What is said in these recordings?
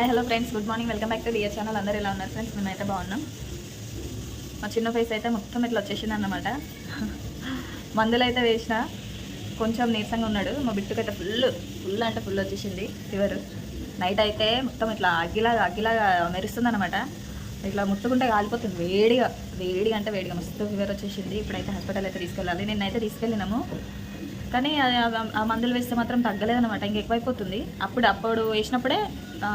Hi hello friends good morning welcome back to dear channel అందరూ ఎలా ఉన్నారు friends మేమైతే బాగున్నాం. మా చిన్న ఫేస్ అయితే మొత్తం ఇట్లా వచ్చేసింది అన్నమాట మందులు అయితే వేసిన. కొంచెం నీరసంగా ఉన్నాడు. మా బిట్టుకైతే ఫుల్ ఫుల్ అంటే ఫుల్ వచ్చేసింది. ఫీవర్ నైట్ అయితే మొత్తం ఇట్లా అగ్గిలాగా అగ్గిలాగా మెరుస్తుంది అనమాట ఇట్లా ముట్టుకుంటే కాలిపోతుంది. వేడిగా వేడిగా అంటే వేడిగా. మస్తు ఫీవర్ వచ్చేసింది. ఇప్పుడైతే హాస్పిటల్ అయితే తీసుకెళ్ళాలి. నిన్నైతే తీసుకెళ్ళినాము. కానీ అది ఆ- మందులు వేస్తే మాత్రం తగ్గలేదనమాట ఇంకా ఎక్కువైపోతుంది అప్పుడు అప్పుడు వేసినప్పుడే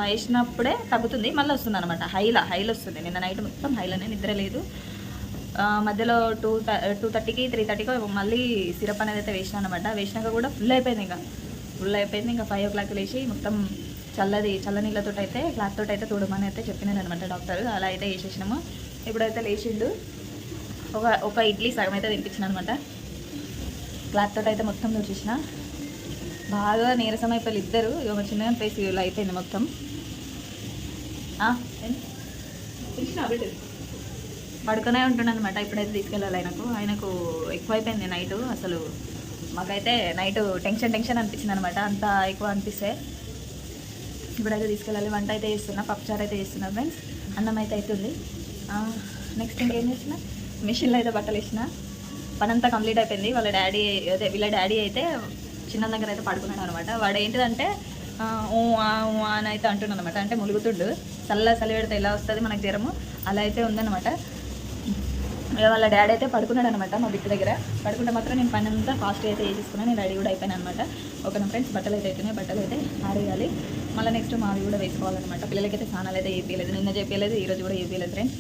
వేసినప్పుడే తగ్గుతుంది. మళ్ళీ వస్తుంది అనమాట హైలా హైలో వస్తుంది. నిన్న నైట్ మొత్తం హైలోనే నిద్ర లేదు. మధ్యలో టూ టూ థర్టీకి త్రీ థర్టీకి మళ్ళీ సిరప్ అనేది అయితే వేసినా అనమాట వేసినాక కూడా ఫుల్ అయిపోయింది ఇంకా. ఫుల్ అయిపోయింది ఇంకా ఫైవ్ ఓ క్లాక్ లేచి మొత్తం చల్లది చల్ల నీళ్ళతో అయితే క్లాత్ తోటి అయితే తోడమని అయితే చెప్పినాను అనమాట డాక్టర్. అలా అయితే వేసేసినాము. ఇప్పుడైతే లేచిండు. ఒక ఒక ఇడ్లీ సగం అయితే తినిపించిన అనమాట క్లాత్ తోటి అయితే మొత్తం చూసేసిన బాగా నీరసం అయిపోయి ఇద్దరు. ఇక చిన్న ఫేస్ ఇలా అయిపోయింది మొత్తం? పడుకునే ఉంటున్నాను అనమాట ఇప్పుడైతే తీసుకెళ్ళాలి ఆయనకు. ఆయనకు ఎక్కువైపోయింది నైట్ అసలు మాకైతే నైట్ టెన్షన్ టెన్షన్ అనిపించింది అనమాట అంత ఎక్కువ అనిపిస్తే ఇప్పుడైతే తీసుకెళ్ళాలి. వంట అయితే చేస్తున్నా పప్పుచారు అయితే చేస్తున్నా ఫ్రెండ్స్ అన్నం అయితే అవుతుంది నెక్స్ట్ ఇంకేం చేసిన మిషన్లో అయితే బట్టలు వేసిన. పని అంతా కంప్లీట్ అయిపోయింది. వాళ్ళ డాడీ అదే వీళ్ళ డాడీ అయితే చిన్న దగ్గర అయితే పడుకున్నాడు అనమాట వాడు ఏంటిదంటే ఓ ఆ, అని అయితే అంటున్నాడు అనమాట అంటే ములుగుతుండు. చల్ల చలి పెడితే ఎలా వస్తుంది మనకు జ్వరము? అలా అయితే ఉందన్నమాట. వాళ్ళ డాడీ అయితే పడుకున్నాడు అనమాట మా బిడ్డ దగ్గర. పడుకుంటే మాత్రం నేను పని అంతా ఫాస్ట్గా అయితే వేసేసుకున్నాను నేను రెడీ కూడా అయిపోయాను అనమాట ఒక నా ఫ్రెండ్స్ బట్టలు అయితే అవుతున్నాయి బట్టలు అయితే ఆరేయాలి. మళ్ళీ నెక్స్ట్ మావి కూడా వేసుకోవాలన్నమాట. పిల్లలకైతే స్నానాలు అయితే వేయలేదు నిన్న చెప్పలేదు ఈ రోజు కూడా వేయలేదు ఫ్రెండ్స్.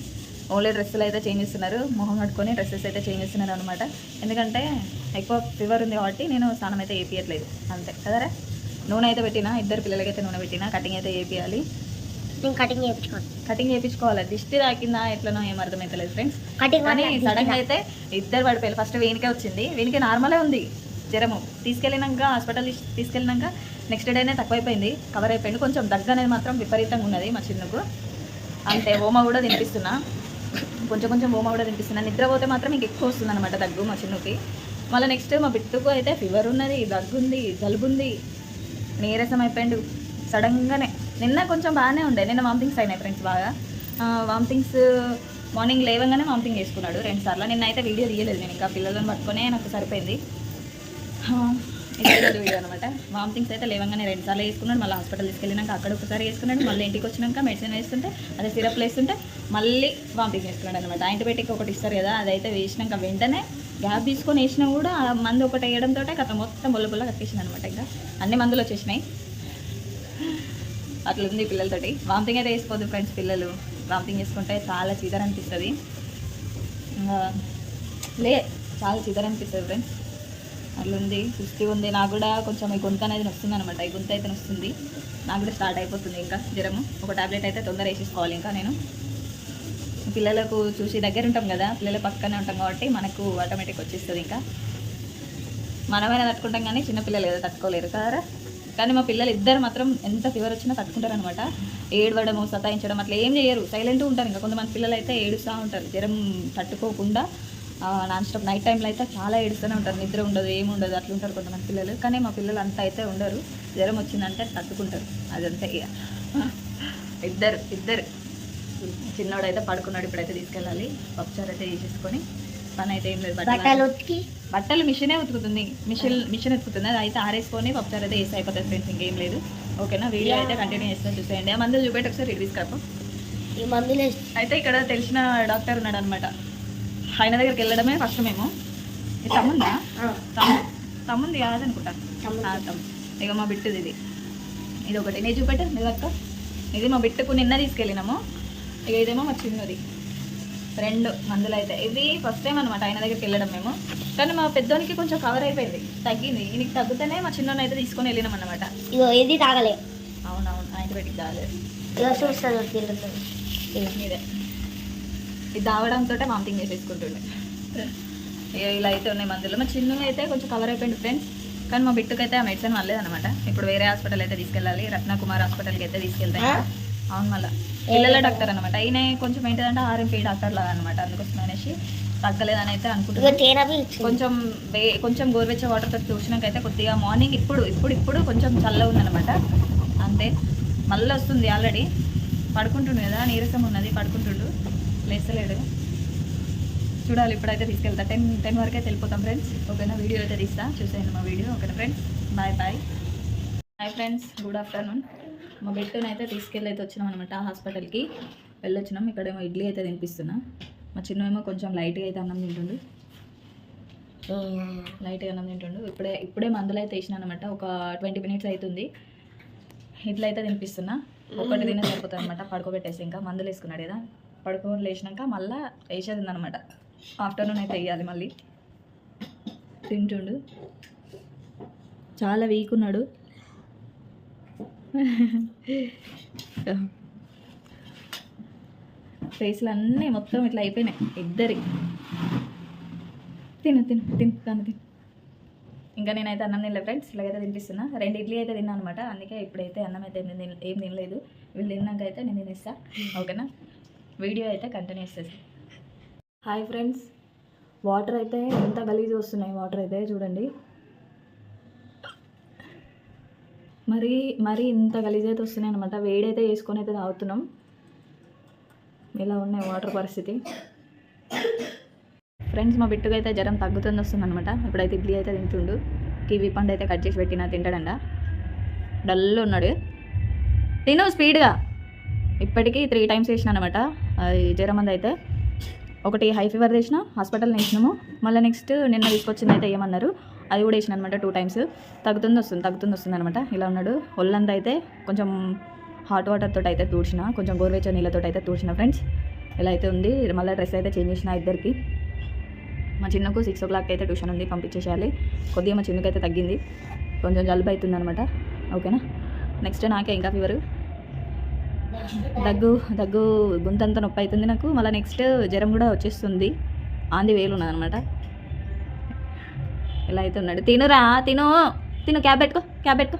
ఓన్లీ డ్రెస్సులు అయితే చేంజ్ చేస్తున్నారు. మొహం కట్టుకొని డ్రెస్సెస్ అయితే చేంజ్ చేస్తున్నారు అనమాట ఎందుకంటే ఎక్కువ ఫీవర్ ఉంది కాబట్టి నేను స్నానం అయితే వేయట్లేదు అంతే. కదరా? నూనె అయితే పెట్టినా ఇద్దరు పిల్లలకైతే నూనె పెట్టినా కటింగ్ అయితే వేపియాలి నేను కటింగ్ చేయించుకోండి కటింగ్ చేయించుకోవాలి? దిష్టి తాకిందా ఎట్లనో ఏం అర్థమైతలేదు ఫ్రెండ్స్ కటింగ్ కానీ సడన్ అయితే ఇద్దరు పడిపోయారు. ఫస్ట్ వీనికే వచ్చింది. వీనికి నార్మలే ఉంది. జ్వరము. తీసుకెళ్ళినాక హాస్పిటల్ తీసుకెళ్ళినాక నెక్స్ట్ డేనే తక్కువైపోయింది. కవర్ అయిపోయింది. కొంచెం దగ్గు అనేది మాత్రం విపరీతంగా ఉన్నది మా చిన్నకు. అంతే. ఓమ కూడా తినిపిస్తున్నా. కొంచెం కొంచెం ఓమ కూడా తినిపిస్తున్నా నిద్రపోతే మాత్రం మీకు ఎక్కువ వస్తుంది అనమాట దగ్గు మా చిన్నకి. మళ్ళీ నెక్స్ట్ మా బిట్టుకు అయితే ఫీవర్ ఉన్నది దగ్గు ఉంది జలుబు ఉంది నీరసం అయిపోయిండు. సడన్గానే నిన్న కొంచెం బాగానే ఉండే. నిన్న వామిటింగ్స్ అయినాయి ఫ్రెండ్స్ బాగా. వామిటింగ్స్ మార్నింగ్ లేవగానే వామిటింగ్ చేసుకున్నాడు. రెండు సార్లు. నిన్న అయితే వీడియో తీయలేదు నేను. ఇంకా పిల్లలను పట్టుకునే నాకు సరిపోయింది. ఇది వీడియో అనమాట వామిటింగ్స్ అయితే లేవగానే రెండు సార్లు వేసుకున్నాడు మళ్ళీ హాస్పిటల్ తీసుకెళ్ళినాక అక్కడ ఒకసారి వేసుకున్నాడు మళ్ళీ ఇంటికి వచ్చినాక మెడిసిన్ వేస్తుంటే అదే సిరప్లు వేస్తుంటే మళ్ళీ వామిటింగ్ వేసుకున్నాడు అనమాట యాంటీబయాటిక్ ఒకటి ఇస్తారు కదా అదైతే వేసినాక వెంటనే గ్యాప్ తీసుకొని వేసినా కూడా ఆ మందు ఒకటి వేయడంతో కథ మొత్తం బొల్ల బొల్ల కట్టేసింది అనమాట ఇంకా. అన్ని మందులు వచ్చేసినాయి. అట్లా ఉంది పిల్లలతోటి. వామిటింగ్ అయితే వేసుకోవద్దు ఫ్రెండ్స్ పిల్లలు. వామిటింగ్ చేసుకుంటే చాలా చీదర అనిపిస్తుంది లే చాలా చీదర అనిపిస్తుంది ఫ్రెండ్స్ అట్లా ఉంది సుస్థి ఉంది. నాకు కూడా కొంచెం ఈ గొంతు అనేది వస్తుంది అనమాట ఈ గొంతు అయితే వస్తుంది నాకు కూడా స్టార్ట్ అయిపోతుంది ఇంకా జ్వరము. ఒక టాబ్లెట్ అయితే తొందర వేసేసుకోవాలి ఇంకా నేను. పిల్లలకు చూసి దగ్గర ఉంటాం కదా. పిల్లల పక్కనే ఉంటాం కాబట్టి మనకు ఆటోమేటిక్ వచ్చేస్తుంది ఇంకా. మనమైనా తట్టుకుంటాం కానీ చిన్నపిల్లలు ఏదో తట్టుకోలేరు. కదా కానీ మా పిల్లలు ఇద్దరు మాత్రం ఎంత ఫీవర్ వచ్చినా తట్టుకుంటారు అనమాట ఏడవడము సతాయించడం అట్లా ఏం చేయరు. సైలెంట్గా ఉంటారు ఇంకా. కొంతమంది పిల్లలు అయితే ఏడుస్తూ ఉంటారు. జ్వరం తట్టుకోకుండా నాన్ స్టాప్ నైట్ టైంలో అయితే చాలా ఏడుస్తూనే ఉంటారు. నిద్ర ఉండదు ఏమి ఉండదు అట్లా ఉంటారు కొంతమంది పిల్లలు. కానీ మా పిల్లలు అంతా అయితే ఉండరు. జ్వరం వచ్చిందంటే తట్టుకుంటారు. అదంతే ఇక. ఇద్దరు ఇద్దరు. చిన్నోడు అయితే పడుకున్నాడు ఇప్పుడైతే తీసుకెళ్ళాలి. పప్పుచారు అయితే వేసేసుకొని పని అయితే ఏం లేదు. బట్టలు బట్టలు ఉతికి? బట్టలు మిషనే ఉతుకుతుంది. Machine machine ఉతుకుతుంది. అది అయితే ఆరేసుకొని పప్పుచారు అయితే వేసి అయిపోతుంది ఫ్రెండ్స్ ఇంకేం లేదు. ఓకేనా? వీడియో అయితే కంటిన్యూ చేస్తాను చూసేయండి. ఆ మందులు చూపెట్టి ఒకసారి ఈ మందులు వేసి అయితే ఇక్కడ తెలిసిన డాక్టర్ ఉన్నాడు అనమాట ఆయన దగ్గరికి వెళ్ళడమే ఫస్ట్ మేము. తమ్ముందా? తమ్ము తమ్ముంది. ఆ, తమ్ము. ఇక మా బిట్టుది ఇది. ఇది ఒకటి. నేను చూపెట్టు నీ అక్క ఇది మా బిట్టుకు నిన్న తీసుకెళ్ళినాము. ఇక ఇదేమో మా చిన్నది. రెండు మందులు అయితే. ఇది ఫస్ట్ టైం అనమాట ఆయన దగ్గరికి వెళ్ళడం మేము. కానీ మా పెద్దోనికి కొంచెం కవర్ అయిపోయింది. తగ్గింది. ఈయనకి తగ్గితేనే మా చిన్నోని అయితే తీసుకొని వెళ్ళినాం అనమాట ఇగో ఇది తాగలే. అవునవును. ఇగో చూస్తుంది తిరుగుతుంది ఇగో ఇదే. ఇది తాగడంతో వామిటింగ్ చేసేసుకుంటుండే. ఇలా అయితే ఉన్నాయి మందులు. మా చిన్న అయితే కొంచెం కవర్ అయిపోయింది ఫ్రెండ్స్ కానీ మా బిట్టుకైతే ఆ మెడిసిన్ అనమాట ఇప్పుడు వేరే హాస్పిటల్ అయితే తీసుకెళ్ళాలి. రత్నకుమార్ హాస్పిటల్కి అయితే తీసుకెళ్తాయి? అవును మళ్ళీ. పిల్లల డాక్టర్ అనమాట ఈయన కొంచెం ఏంటిదంటే ఆర్ఎంపీ డాక్టర్ లాగా అనమాట అందుకోసం అనేసి తగ్గలేదని అయితే అనుకుంటున్నాను కొంచెం వే కొంచెం గోరువెచ్చ వాటర్తో చూసినాకైతే కొద్దిగా మార్నింగ్ ఇప్పుడు ఇప్పుడు ఇప్పుడు కొంచెం చల్లగా ఉందన్నమాట. అంతే. మళ్ళీ వస్తుంది ఆల్రెడీ పడుకుంటుండు కదా నీరసం ఉన్నది పడుకుంటుండు. లేస్తలేడు చూడాలి ఇప్పుడైతే తీసుకెళ్తా. టెన్ టెన్ వరకు అయితే వెళ్ళిపోతాం ఫ్రెండ్స్. ఓకేనా? వీడియో అయితే తీస్తా. చూసేయండి మా వీడియో. ఓకేనా friends? Bye bye. Hi friends. Good afternoon. మా బిడ్డను అయితే తీసుకెళ్ళి అయితే వచ్చినాం అనమాట హాస్పిటల్కి. వెళ్ళొచ్చినాం. ఇక్కడేమో ఇడ్లీ అయితే తినిపిస్తున్నా. మా చిన్నమేమో కొంచెం లైట్గా అయితే అన్నం తింటుండు. లైట్గా అన్నం తింటుండు. ఇప్పుడే ఇప్పుడే మందులు అయితే వేసిన అనమాట ఒక ట్వంటీ మినిట్స్ అవుతుంది ఇడ్లీ అయితే తినిపిస్తున్నా. ఒకటి తినే సరిపోతుంది అనమాట పడుకోబెట్టేసి ఇంకా మందులు వేసుకున్నాడు కదా. పడుకొని లేచినాక మళ్ళీ వేసేదిందనమాట. ఆఫ్టర్నూన్ అయితే వేయాలి మళ్ళీ. తింటుండు. చాలా వీక్ ఉన్నాడు. ఫేస్లు అన్నీ మొత్తం ఇట్లా అయిపోయినాయి. ఇద్దరి. తిను తిను తిను దాన్ని తిను. ఇంకా నేనైతే అన్నం తినలే ఫ్రెండ్స్ ఇలాగైతే తినిపిస్తున్నా. రెండు ఇడ్లీ అయితే తిన్నాను అనమాట. అందుకే ఇప్పుడైతే అన్నం అయితే ఏం తినలేదు. వీళ్ళు తిన్నాక అయితే నేను తినేస్తా. ఓకేనా? వీడియో అయితే కంటిన్యూ చేసేసి హాయ్ ఫ్రెండ్స్ వాటర్ అయితే ఎంత గలీజ్ వస్తున్నాయి వాటర్ అయితే చూడండి. మరి మరి ఇంత గలీజ్ అయితే వస్తున్నాయి అనమాట వేడైతే వేసుకొని అయితే తాగుతున్నాం. ఇలా ఉన్నాయి వాటర్ పరిస్థితి. ఫ్రెండ్స్ మా బిట్టుగా అయితే జ్వరం తగ్గుతుంది వస్తుంది అనమాట ఇప్పుడైతే ఇడ్లీ అయితే తింటుండు. కివీ పండు అయితే కట్ చేసి పెట్టినా తింటాడంట. డల్ ఉన్నాడు. తిను స్పీడ్గా. ఇప్పటికీ త్రీ టైమ్స్ వేసిన అనమాట జ్వరం అయితే. ఒకటి హై ఫీవర్ తెచ్చిన హాస్పిటల్ వేసినాము. మళ్ళీ నెక్స్ట్ నిన్న తీసుకొచ్చింది అయితే ఏమన్నారు? అది కూడా వేసిన అనమాట టూ టైమ్స్ తగ్గుతుంది వస్తుంది తగ్గుతుంది వస్తుంది అనమాట ఇలా ఉన్నాడు. ఒళ్ళంతా అయితే కొంచెం హాట్ వాటర్తో అయితే తూడ్చిన కొంచెం గోరువెచ్చని నీళ్ళతో అయితే తూడ్చిన ఫ్రెండ్స్ ఇలా అయితే ఉంది. మళ్ళీ డ్రెస్ అయితే చేంజ్ చేసిన ఇద్దరికి. మా చిన్నకు సిక్స్ ఓ క్లాక్ అయితే ట్యూషన్ ఉంది పంపించేసేయాలి. కొద్దిగా మా చిన్నకు అయితే తగ్గింది. కొంచెం జలుబు అవుతుంది అనమాట ఓకేనా? నెక్స్ట్ నాకే ఇంకా ఫీవర్ దగ్గు దగ్గు గొంతంతా నొప్పి అవుతుంది నాకు. మళ్ళీ నెక్స్ట్ జ్వరం కూడా వచ్చేస్తుంది. ఆంది వేలు ఉన్నది అనమాట ఇలా అయితే ఉన్నాడు. తినురా తిను. తిను క్యాబ్ పెట్టుకో క్యాబ్ పెట్టుకో.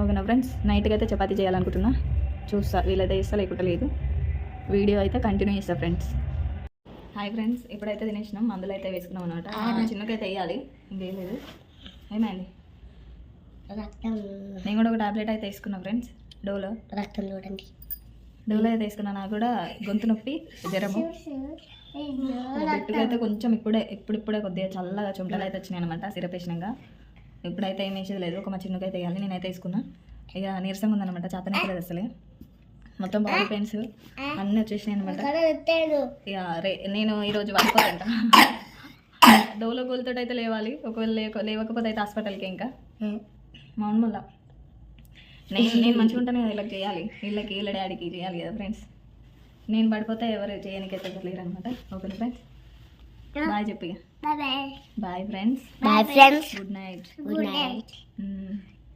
ఓకేనా ఫ్రెండ్స్? నైట్కి అయితే చపాతీ చేయాలనుకుంటున్నా. చూస్తా వీలైతే చేస్తా లేకుంటే లేదు. వీడియో అయితే కంటిన్యూ చేస్తా ఫ్రెండ్స్. హాయ్ ఫ్రెండ్స్ ఇప్పుడైతే తినేసినాం. మందులు అయితే వేసుకున్నాం అనమాట చిన్నకైతే వేయాలి. ఇంకేం లేదు. ఏమైంది? రక్తం నేను కూడా ఒక టాబ్లెట్ అయితే వేసుకున్నా ఫ్రెండ్స్. డోలో. రక్తం చూడండి. డోలో అయితే వేసుకున్నా నాకు కూడా గొంతు నొప్పి జ్వరము. అయితే కొంచెం ఇప్పుడే ఇప్పుడిప్పుడే కొద్దిగా చల్లగా చుంటలు అయితే వచ్చినాయి అనమాట సిరప్ వేసినాక ఇప్పుడైతే ఏం వేసేది లేదు ఒక మా చిన్నకైతే వేయాలి నేనైతే వేసుకున్నా ఇక నీరసంగా ఉందన్నమాట చేతనే లేదు అసలే. మొత్తం బాడీ పెయిన్స్ అన్నీ వచ్చేసినాయి అనమాట ఇక రే నేను ఈరోజు పడుకోదంట డోలో గోల్తో అయితే లేవాలి ఒకవేళ లేక లేవకపోతే అయితే హాస్పిటల్కి ఇంకా. మామూలు నేను నేను మంచిగా ఉంటాను కదా వీళ్ళకి చేయాలి. వీళ్ళకి వీళ్ళ డాడీకి చేయాలి కదా ఫ్రెండ్స్ నేను పడిపోతే ఎవరు చేయడానికి అయితే లేరు అనమాట ఓకే ఫ్రెండ్స్ బాయ్ చెప్పి bye friends bye friends good night good night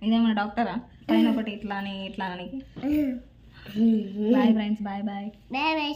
ఇదేమన్నా డాక్టరా పైన ఒకటి ఇట్లా అని ఇట్లా అని bye friends bye bye bye bye